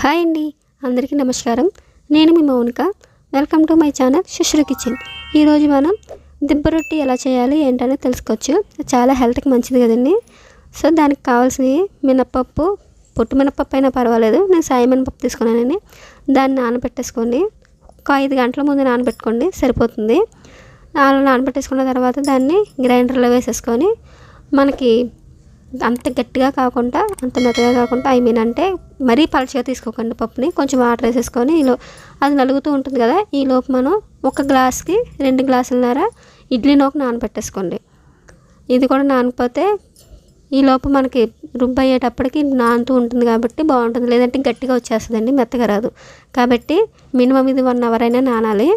Hi అండి అందరికీ నమస్కారం. నేను మీ Mounika. Welcome to my channel Sushru kitchen. ఈరోజు మనం దిబ్బ రొట్టి ఎలా చేయాలి ఏంటనేది తెలుసుకోవచ్చు. చాలా హెల్త్కి మంచిది కదండి. సో దానికి కావాల్సినవి మినప్పప్పు పొట్టు మినప్పప్పు అయినా పర్వాలేదు. నేను సాయి మినపప్పు తీసుకున్నానండి. దాన్ని నానబెట్టేసుకోండి. ఒక ఐదు గంటల ముందు నానబెట్టుకోండి సరిపోతుంది. అలా నానబెట్టేసుకున్న తర్వాత దాన్ని గ్రైండర్లో వేసేసుకొని మనకి అంత గట్టిగా కాకుండా అంత మెత్తగా కాకుండా ఐ మీన్ అంటే మరీ పలచగా తీసుకోకండి పప్పుని. కొంచెం వాటర్ వేసేసుకొని ఈలో అది నలుగుతూ ఉంటుంది కదా ఈ లోపు మనం ఒక గ్లాస్కి రెండు గ్లాసులన్నర ఇడ్లీ నూక నానబెట్టేసుకోండి ఇది కూడా నానకపోతే ఈ మనకి రుబ్బు అయ్యేటప్పటికి నానుతూ ఉంటుంది కాబట్టి బాగుంటుంది. లేదంటే గట్టిగా వచ్చేస్తుందండి మెత్తగా రాదు. కాబట్టి మినిమం ఇది వన్ అవర్ అయినా నానాలి.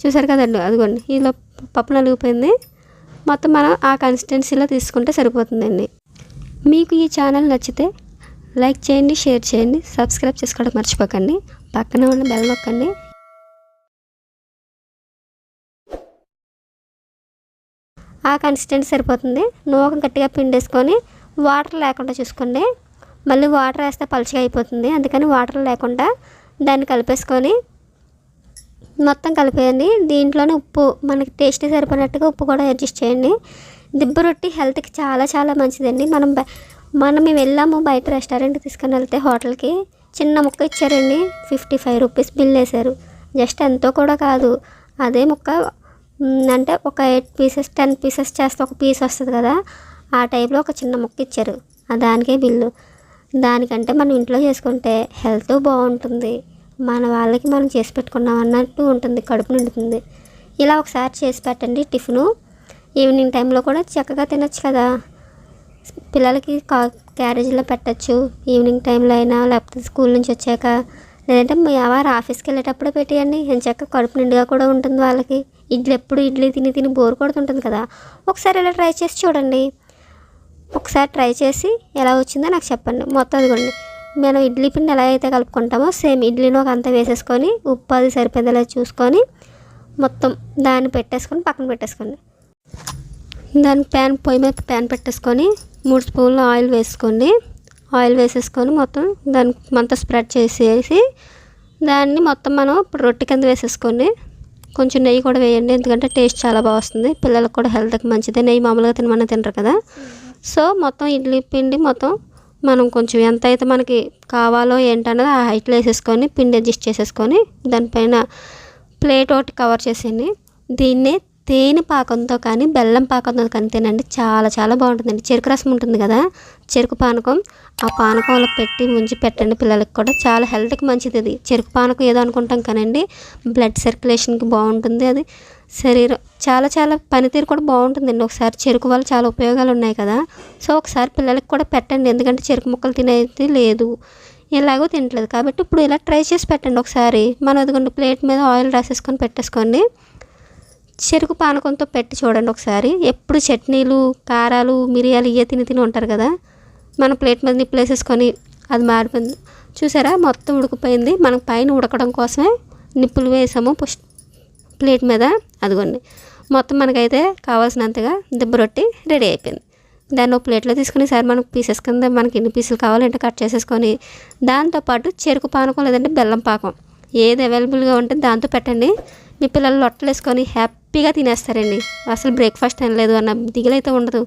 చూసారు కదండి అదిగోండి. ఈలో పప్పు నలిగిపోయింది. మొత్తం మనం ఆ కన్సిస్టెన్సీలో తీసుకుంటే సరిపోతుందండి. మీకు ఈ ఛానల్ నచ్చితే లైక్ చేయండి షేర్ చేయండి సబ్స్క్రైబ్ చేసుకోవడం మర్చిపోకండి. పక్కన ఉన్న బెల్ నొక్కండి. ఆ కన్సిస్టెంట్ సరిపోతుంది. నూకం గట్టిగా పిండేసుకొని వాటర్ లేకుండా చూసుకోండి. మళ్ళీ వాటర్ వేస్తే పలుచగా అయిపోతుంది. అందుకని వాటర్ లేకుండా దాన్ని కలిపేసుకొని మొత్తం కలిపేయండి. దీంట్లోనే ఉప్పు మనకి టేస్ట్ సరిపోయినట్టుగా ఉప్పు కూడా అడ్జస్ట్ చేయండి. దిబ్బ రొట్టి హెల్త్కి చాలా చాలా మంచిదండి. మనం మనం మేము వెళ్ళాము బయట రెస్టారెంట్కి తీసుకొని వెళ్తే హోటల్కి. చిన్న ముక్క ఇచ్చారండి ఫిఫ్టీ ఫైవ్ రూపీస్ బిల్ వేశారు. జస్ట్ ఎంతో కూడా కాదు. అదే ముక్క అంటే ఒక ఎయిట్ పీసెస్ టెన్ పీసెస్ చేస్తే ఒక పీస్ వస్తుంది కదా ఆ టైప్లో ఒక చిన్న ముక్క ఇచ్చారు. దానికే బిల్లు. దానికంటే మనం ఇంట్లో చేసుకుంటే హెల్త్ బాగుంటుంది. మన వాళ్ళకి మనం చేసి పెట్టుకున్నాం అన్నట్టు ఉంటుంది కడుపు నిండుతుంది. ఇలా ఒకసారి చేసి పెట్టండి టిఫిను. ఈవినింగ్ టైంలో కూడా చక్కగా తినొచ్చు కదా. పిల్లలకి కా క్యారేజీలో పెట్టచ్చు ఈవినింగ్ టైంలో అయినా లేకపోతే స్కూల్ నుంచి వచ్చాక. లేదంటే మీ వారు ఆఫీస్కి వెళ్ళేటప్పుడు పెట్టేయండి. ఎంచక్క కడుపు నిండుగా కూడా ఉంటుంది వాళ్ళకి. ఇడ్లీ ఎప్పుడు ఇడ్లీ తిని తిని బోర్ కొడుతుంటుంది కదా. ఒకసారి ఇలా ట్రై చేసి చూడండి. ఒకసారి ట్రై చేసి ఎలా వచ్చిందో నాకు చెప్పండి. మొత్తం అదిగోండి మనం ఇడ్లీ పిండి ఎలా అయితే కలుపుకుంటామో సేమ్ ఇడ్లీలో ఒక అంతా వేసేసుకొని ఉప్పు అది సరిపోయేలా చూసుకొని మొత్తం దాన్ని పెట్టేసుకొని పక్కన పెట్టేసుకోండి. దాని ప్యాన్ పొయ్యి మీద ప్యాన్ పెట్టేసుకొని మూడు స్పూన్లు ఆయిల్ వేసుకోండి. ఆయిల్ వేసేసుకొని మొత్తం దాన్ని అంతా స్ప్రెడ్ చేసేసి దాన్ని మొత్తం మనం ఇప్పుడు రొట్టె కింద వేసేసుకోండి. కొంచెం నెయ్యి కూడా వేయండి ఎందుకంటే టేస్ట్ చాలా బాగా వస్తుంది. పిల్లలకు కూడా హెల్త్కి మంచిది. నెయ్యి మామూలుగా తినమని తినరు కదా. సో మొత్తం ఇడ్లీ పిండి మొత్తం మనం కొంచెం ఎంత అయితే మనకి కావాలో ఏంటన్నది ఆ హైట్లో వేసేసుకొని పిండి అడ్జస్ట్ చేసేసుకొని దానిపైన ప్లేట్ ఒకటి కవర్ చేసేయండి. దీన్నే తేనె పాకంతో కానీ బెల్లం పాకంతో కానీ తినండి. చాలా చాలా బాగుంటుందండి. చెరుకు రసం ఉంటుంది కదా? చెరుకు పానకం. ఆ పానకంలో పెట్టి ముంచి పెట్టండి పిల్లలకి కూడా. చాలా హెల్త్కి మంచిది అది. చెరుకు పానకం ఏదో అనుకుంటాం కానండి బ్లడ్ సర్క్యులేషన్కి బాగుంటుంది అది. శరీరం చాలా చాలా పనితీరు కూడా బాగుంటుందండి. ఒకసారి చెరుకు వల్ల చాలా ఉపయోగాలు ఉన్నాయి కదా? సో ఒకసారి పిల్లలకి కూడా పెట్టండి. ఎందుకంటే చెరుకు ముక్కలు తినేది లేదు. ఎలాగో తినట్లేదు. కాబట్టి ఇప్పుడు ఇలా ట్రై చేసి పెట్టండి ఒకసారి. మనం అదిగోండి ప్లేట్ మీద ఆయిల్ రాసేసుకొని పెట్టేసుకోండి. చెరుకు పానకంతో పెట్టి చూడండి ఒకసారి. ఎప్పుడు చట్నీలు కారాలు మిరియాలు ఇవే తిని తిని ఉంటారు కదా. మన ప్లేట్ మీద నిప్పులు వేసేసుకొని అది మారిపోయింది. చూసారా? మొత్తం ఉడికిపోయింది. మనం పైన ఉడకడం కోసమే నిప్పులు వేసాము పుష్ ప్లేట్ మీద. అదిగోండి. మొత్తం మనకైతే కావాల్సినంతగా దిబ్బ రొట్టి రెడీ అయిపోయింది. దాన్ని ఒక ప్లేట్లో తీసుకుని సార్ మనకు పీసెస్ కింద మనకి ఎన్ని పీసులు కావాలంటే కట్ చేసేసుకొని దాంతోపాటు చెరుకు పానకం లేదంటే బెల్లం పాకం. ఏది అవైలబుల్గా ఉంటే దాంతో పెట్టండి. మీ పిల్లలు లొట్టలు వేసుకొని హ్యాపీగా తినేస్తారండి. అసలు బ్రేక్ఫాస్ట్ తినలేదు అన్న దిగులైతే ఉండదు.